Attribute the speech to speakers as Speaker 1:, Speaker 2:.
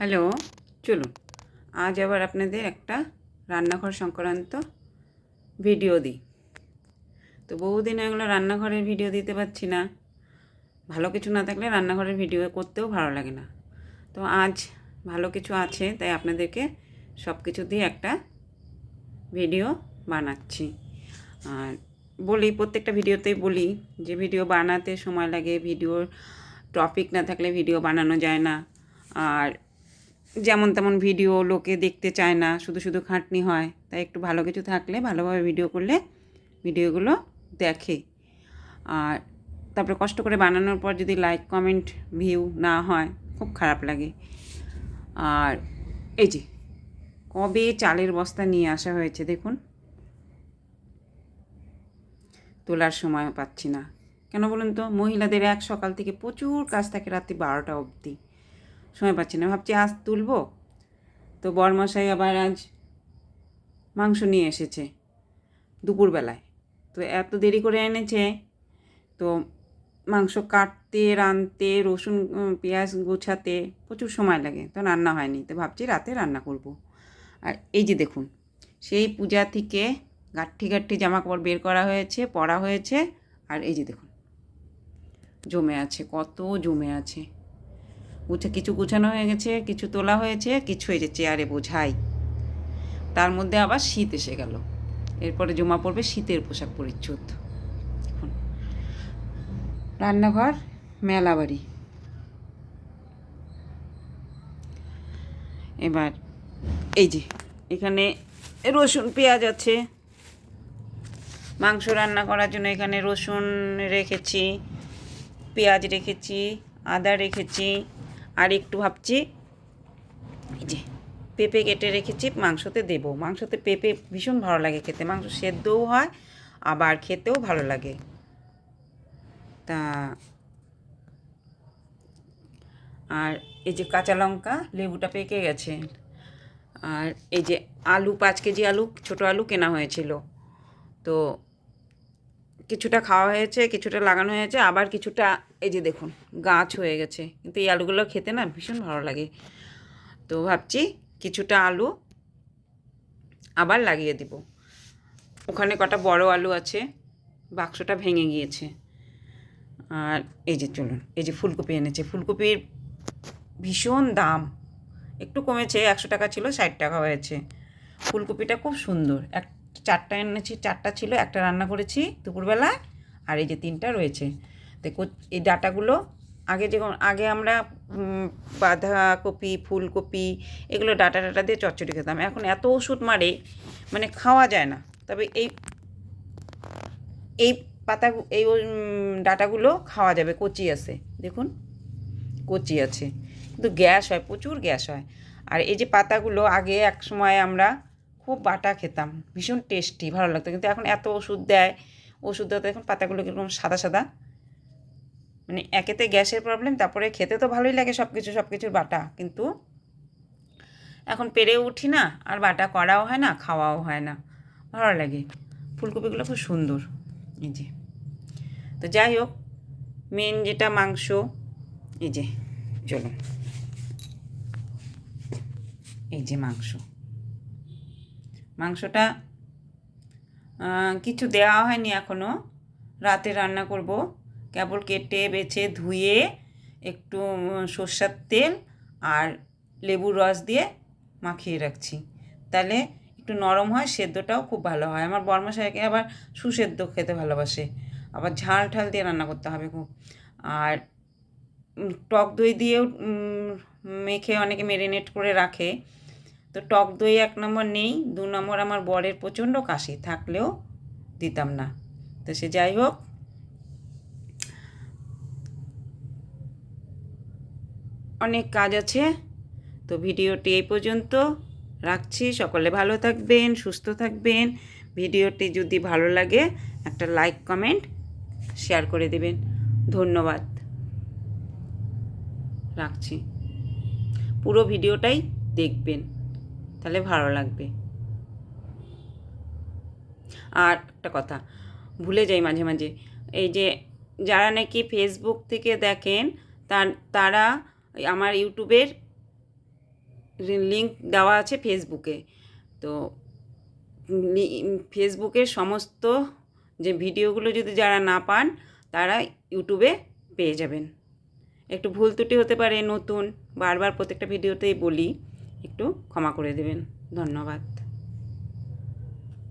Speaker 1: Hello, চলুন। আজ আবার আপনাদের একটা রান্নাঘর সংক্রান্ত ভিডিও দিই। তো বহুদিন এগুলো রান্নাঘরের ভিডিও দিতে পারছি না। ভালো কিছু না থাকলে রান্নাঘরের ভিডিও করতেও ভালো লাগে না। তো আজ ভালো কিছু আছে, তাই আপনাদেরকে সব কিছু দিয়ে একটা ভিডিও বানাচ্ছি। আর বলি, প্রত্যেকটা ভিডিওতেই বলি যে ভিডিও বানাতে সময় লাগে, ভিডিওর টপিক না থাকলে ভিডিও বানানো যায় না। আর যেমন তেমন ভিডিও লোকে দেখতে চায় না, শুধু শুধু খাটনি হয়। তাই একটু ভালো কিছু থাকলে, ভালোভাবে ভিডিও করলে ভিডিওগুলো দেখে। আর তারপরে কষ্ট করে বানানোর পর যদি লাইক কমেন্ট ভিউ না হয়, খুব খারাপ লাগে। আর এই যে, কবে চালের বস্তা নিয়ে আসা হয়েছে দেখুন। তোলার সময় পাচ্ছি না। কেন বলুন তো? মহিলাদের এক সকাল থেকে প্রচুর কাজ থাকে রাত্রি বারোটা অবধি। সময় পাচ্ছি না। ভাবছি আজ তুলবো। তো বরমশাই আবার আজ মাংস নিয়ে এসেছে দুপুরবেলায়। তো এত দেরি করে এনেছে। তো মাংস কাটতে রানতে রসুন পেঁয়াজ গোছাতে প্রচুর সময় লাগে। তো রান্না হয়নি। তো ভাবছি রাতে রান্না করব। আর এই যে দেখুন, সেই পূজা থেকে গাঠি গাঠি জামা কাপড় বের করা হয়েছে, পরা হয়েছে। আর এই যে দেখুন, জমে আছে, কত জমে আছে। গুছা, কিছু গুছানো হয়ে গেছে, কিছু তোলা হয়েছে, কিছু যে চেয়ারে বোঝাই। তার মধ্যে আবার শীত এসে গেল। এরপরে জমা পড়বে শীতের পোশাক পরিচ্ছদ। রান্নাঘর, মেলা বাড়ি। এবার এই যে এখানে রসুন, পেঁয়াজ আছে। মাংস রান্না করার জন্য এখানে রসুন রেখেছি, পেঁয়াজ রেখেছি, আদা রেখেছি। আর একটু ভাবছি, এই যে পেঁপে কেটে রেখেছি, মাংসতে দেব। মাংসতে পেঁপে ভীষণ ভালো লাগে খেতে। মাংস সেদ্ধও হয়, আবার খেতেও ভালো লাগে। তা আর এই যে কাঁচা লঙ্কা, লেবুটা পেকে গেছে। আর এই যে আলু, পাঁচ কেজি আলু, ছোটো আলু কেনা হয়েছিল। তো কিছুটা খাওয়া হয়েছে, কিছুটা লাগানো হয়েছে, আবার কিছুটা, এই যে দেখুন, গাছ হয়ে গেছে। কিন্তু এই আলুগুলো খেতে না ভীষণ ভালো লাগে। তো ভাবছি কিছুটা আলু আবার লাগিয়ে দিব। ওখানে কটা বড় আলু আছে, বাক্সটা ভেঙে গিয়েছে। আর এই যে চলুন, এই যে ফুলকপি এনেছে। ফুলকপির ভীষণ দাম, একটু কমেছে, একশো টাকা ছিল, ষাট টাকা হয়েছে। ফুলকপিটা খুব সুন্দর, এক চারটা এনেছি, চারটা ছিল, একটা রান্না করেছি দুপুরবেলা, আর এই যে তিনটা রয়েছে। দেখো, এই ডাটাগুলো আগে যেমন, আগে আমরা বাঁধাকপি, ফুলকপি, এগুলো ডাটা ডাটা দিয়ে চচ্চড়ি খেতাম। এখন এত ওষুধ মারে মানে খাওয়া যায় না। তবে এই এই পাতা, এই ডাটাগুলো খাওয়া যাবে, কচি আছে, দেখুন, কচি আছে। কিন্তু গ্যাস হয়, প্রচুর গ্যাস হয়। আর এই যে পাতাগুলো, আগে এক সময় আমরা খুব বাটা খেতাম। ভীষণ টেস্টি ভালো লাগতো। কিন্তু এখন এত ওষুধ দেয়, ওষুধ দেওয়াতে এখন পাতাগুলো কীরকম সাদা সাদা। মানে একেতে গ্যাসের প্রবলেম তারপরে খেতে তো ভালোই লাগে সব কিছু সব কিছুর বাটা। কিন্তু এখন পেরেও উঠি না, আর বাটা করাও হয় না, খাওয়াও হয় না। ভালো লাগে। ফুলকপিগুলো খুব সুন্দর। এই যে। তো যাই হোক মেন যেটা মাংস, এই যে চলো এই যে মাংস। মাংসটা কিছু দেওয়া হয়নি এখনও রাতে রান্না করব। কেবল কেটে, বেছে, ধুয়ে, একটু সর্ষের তেল আর লেবুর রস দিয়ে মাখিয়ে রাখছি। তাহলে একটু নরম হয়, সেদ্ধটাও খুব ভালো হয়। আমার বর্মশাইকে আবার সুসেদ্ধ খেতে ভালোবাসে। আবার ঝাল ঠাল দিয়ে রান্না করতে হবে খুব। আর টক দই দিয়েও মেখে অনেকে মেরিনেট করে রাখে। তো টক দই এক নম্বর নেই, দু নম্বর আমার বরের প্রচণ্ড কাশি, থাকলেও দিতাম না। তো সে যাই হোক, অনেক কাজ আছে, তো ভিডিওটি এই পর্যন্ত রাখছি। সকলে ভালো থাকবেন, সুস্থ থাকবেন। ভিডিওটি যদি ভালো লাগে, একটা লাইক কমেন্ট শেয়ার করে দেবেন। ধন্যবাদ। রাখছি। পুরো ভিডিওটাই দেখবেন। তাহলে ভালো লাগবে। আর একটা কথা, ভুলে যাই মাঝে মাঝে, এই যে যারা নাকি ফেসবুক থেকে দেখেন, তার, তারা আমার ইউটিউবের লিঙ্ক দেওয়া আছে ফেসবুকে তো ফেসবুকের সমস্ত যে ভিডিওগুলো যদি যারা না পান, তারা ইউটিউবে পেয়ে যাবেন। একটু ভুল ত্রুটি হতে পারে নতুন, বারবার প্রত্যেকটা ভিডিওতেই বলি। একটু ক্ষমা করে দেবেন। ধন্যবাদ।